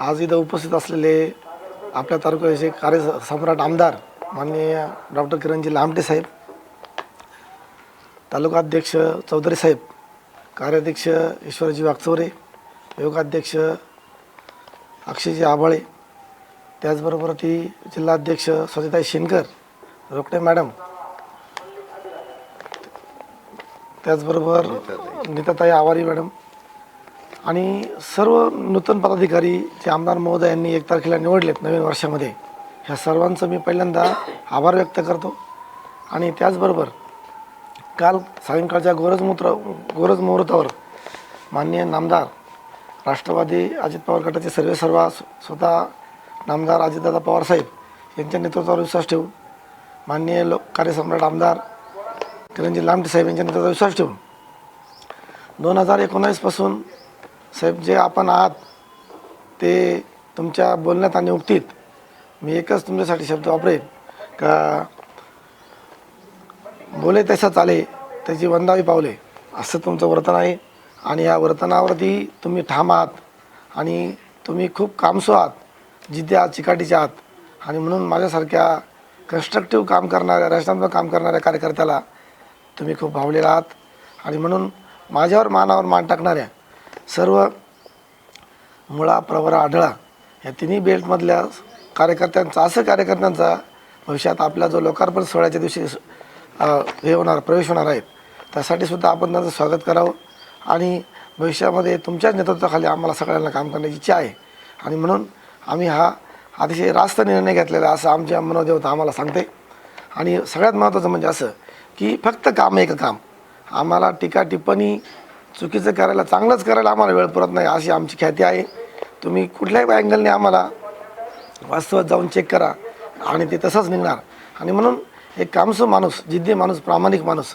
आज इथं उपस्थित असलेले आपल्या तालुक्याचे कार्य सम्राट आमदार माननीय डॉक्टर किरणजी लामटे साहेब तालुकाध्यक्ष चौधरी साहेब कार्याध्यक्ष ईश्वरजी वागचौरे योगाध्यक्ष अक्षयजी आभाळे त्याचबरोबर ती जिल्हाध्यक्ष स्वच्छताई शेनकर रोकटे मॅडम त्याचबरोबर नीताताई आवारी मॅडम आणि सर्व नूतन पदाधिकारी जे आमदार महोदयांनी एक तारखेला निवडलेत नवीन वर्षामध्ये ह्या सर्वांचं मी पहिल्यांदा आभार व्यक्त करतो. आणि त्याचबरोबर काल सायंकाळच्या गोरजमूत्र गोरज मुहूर्तावर माननीय नामदार राष्ट्रवादी अजित पवार गटाचे सर्वे सर्वा स्वतः नामदार अजितदादा पवारसाहेब यांच्या नेतृत्वावर विश्वास ठेवून माननीय लोक कार्यसम्राट आमदार किरणजी लामटे साहेब यांच्या नेतृत्वावर विश्वास ठेवून दोन हजार एकोणावीसपासून साहेब जे आपण आहात ते तुमच्या बोलण्यात आणि उक्तीत मी एकच तुमच्यासाठी शब्द वापरेन. का बोले तसा चाले त्याची वंदावी पावले असं तुमचं वर्तन आहे. आणि या वर्तनावरती तुम्ही ठाम आहात आणि तुम्ही खूप कामसू आहात जिद्दी आहात चिकाटीचे आहात. आणि म्हणून माझ्यासारख्या कन्स्ट्रक्टिव्ह काम करणाऱ्या रचनात्मक काम करणाऱ्या कार्यकर्त्याला तुम्ही खूप भावलेला आहात. आणि म्हणून माझ्यावर मानावर मान टाकणाऱ्या सर्व मुळा प्रवरा आढळा या तिन्ही बेल्टमधल्या कार्यकर्त्यांचा असं कार्यकर्त्यांचा भविष्यात आपला जो लोकार्पण सोहळ्याच्या दिवशी हे होणार प्रवेश होणार आहेत त्यासाठी सुद्धा आपण त्यांचं स्वागत करावं. आणि भविष्यामध्ये तुमच्याच नेतृत्वाखाली आम्हाला सगळ्यांना काम करण्याची इच्छा आहे. आणि म्हणून आम्ही हा अतिशय रास्त निर्णय घेतलेला आहे असं आमच्या मनोदेवता आम्हाला सांगते. आणि सगळ्यात महत्त्वाचं म्हणजे असं की फक्त काम एक काम. आम्हाला टीका टिप्पणी चुकीचं करायला चांगलंच करायला आम्हाला वेळ पुरत नाही अशी आमची ख्याती आहे. तुम्ही कुठल्याही अँगलने आम्हाला वास्तवात जाऊन चेक करा आणि ते तसंच निघणार. आणि म्हणून एक कामसू माणूस जिद्दी माणूस प्रामाणिक माणूस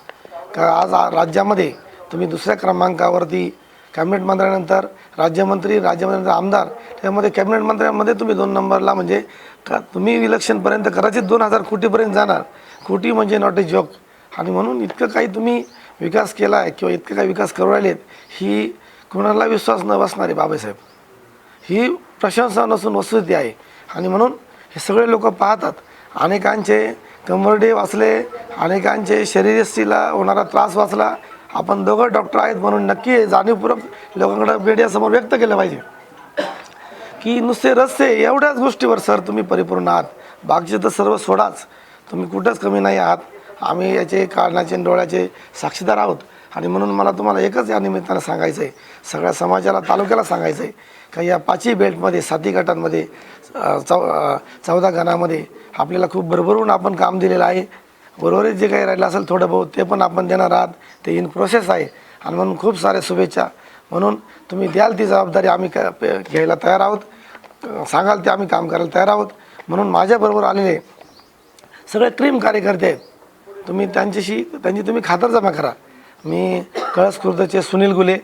का आज राज्यामध्ये तुम्ही दुसऱ्या क्रमांकावरती कॅबिनेट मंत्र्यानंतर राज्यमंत्री राज्यमंत्र्यांचा आमदार त्यामध्ये कॅबिनेट मंत्र्यांमध्ये तुम्ही दोन नंबरला म्हणजे का तुम्ही इलेक्शनपर्यंत कदाचित दोन हजार कोटीपर्यंत जाणार. कोटी म्हणजे नॉट ए जॉक आणि म्हणून इतकं काही तुम्ही विकास केला आहे किंवा इतके काही विकास करू राहिलेत ही कोणाला विश्वास न बसणारे बाबासाहेब. ही प्रशंसा नसून वस्तुस्थिती आहे. आणि म्हणून हे सगळे लोक पाहतात अनेकांचे कंबरडे वाचले अनेकांचे शरीरयष्टीला होणारा त्रास वाचला. आपण दोघं डॉक्टर आहेत म्हणून नक्की जाणीवपूर्वक लोकांकडे मीडियासमोर व्यक्त केलं पाहिजे. की नुसते रस्ते एवढ्याच गोष्टीवर सर तुम्ही परिपूर्ण आहात. बाकीचे तर सर्व सोडाच. तुम्ही कुठंच कमी नाही आहात. आम्ही याचे कारणाचे डोळ्याचे साक्षीदार आहोत. आणि म्हणून मला तुम्हाला एकच या निमित्तानं सांगायचं आहे सगळ्या समाजाला तालुक्याला सांगायचं आहे का या पाचही बेल्टमध्ये साती गटांमध्ये चौ चौदा गणामध्ये आपल्याला खूप भरभरून आपण काम दिलेलं आहे. उर्वरित जे काही राहिलं असेल थोडं बहुत ते पण आपण देणार आहात. ते इन प्रोसेस आहे. आणि म्हणून खूप साऱ्या शुभेच्छा. म्हणून तुम्ही द्याल ती जबाबदारी आम्ही क पे- घ्यायला तयार आहोत. सांगाल ते आम्ही काम करायला तयार आहोत. म्हणून माझ्याबरोबर आलेले सगळे क्रीम कार्यकर्ते आहेत. तुम्ही त्यांच्याशी त्यांची तुम्ही खातरजमा करा. मी कळस खुर्दचे सुनील गुले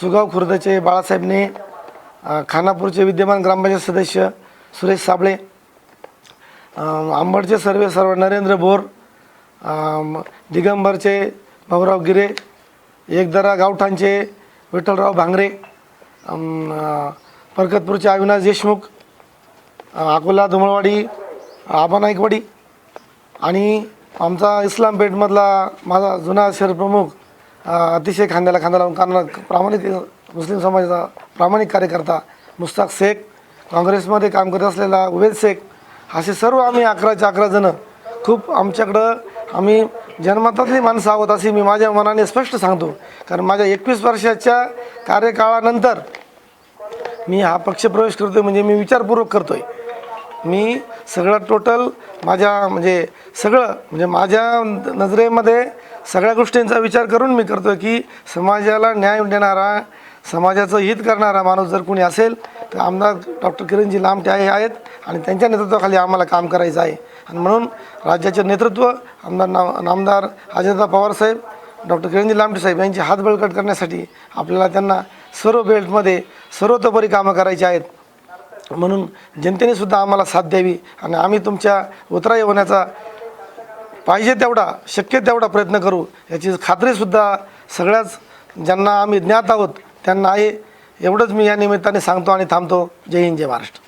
सुगाव खुर्दचे बाळासाहेब ने खानापूरचे विद्यमान ग्रामपंचायत सदस्य सुरेश साबळे आंबडचे सर्वे सर्व नरेंद्र बोर दिगंबरचे भाऊराव गिरे एकदरा गावठाणचे विठ्ठलराव भांगरे परकतपूरचे अविनाश देशमुख अकोला धुमळवाडी आबा नाईकवाडी आणि आमचा इस्लामपेठमधला माझा जुना शहरप्रमुख अतिशय खांद्याला खांदा लावून कारण प्रामाणिक मुस्लिम समाजाचा प्रामाणिक कार्यकर्ता मुस्ताक शेख काँग्रेसमध्ये काम करत असलेला उवेद शेख असे सर्व आम्ही अकराचे अकरा जणं खूप आमच्याकडं आम्ही जन्मतातली माणसं आहोत अशी मी माझ्या मनाने स्पष्ट सांगतो. कारण माझ्या एकवीस वर्षाच्या कार्यकाळानंतर मी हा पक्षप्रवेश आहे म्हणजे मी विचारपूर्वक करतो आहे मी सगळं टोटल माझ्या म्हणजे सगळं म्हणजे माझ्या नजरेमध्ये सगळ्या गोष्टींचा विचार करून मी करतो की समाजाला न्याय देणारा समाजाचं हित करणारा माणूस जर कोणी असेल तर आमदार डॉक्टर किरणजी लांबटे आहे आहेत आणि त्यांच्या नेतृत्वाखाली आम्हाला काम करायचं आहे. आणि म्हणून राज्याचे नेतृत्व आमदार आमदार नामदार अजयदा पवारसाहेब डॉक्टर किरणजी लांबटे साहेब यांचे हात बळकट करण्यासाठी आपल्याला त्यांना सर्व बेल्टमध्ये सर्वतोपरी कामं करायची आहेत. म्हणून जनतेने सुद्धा आम्हाला साथ द्यावी आणि आम्ही तुमच्या उतराई होण्याचा पाहिजे तेवढा शक्य तेवढा प्रयत्न करू. याची खात्रीसुद्धा सगळ्याच ज्यांना आम्ही ज्ञात आहोत त्यांना आहे. एवढंच मी या निमित्ताने सांगतो आणि थांबतो. जय हिंद जय महाराष्ट्र.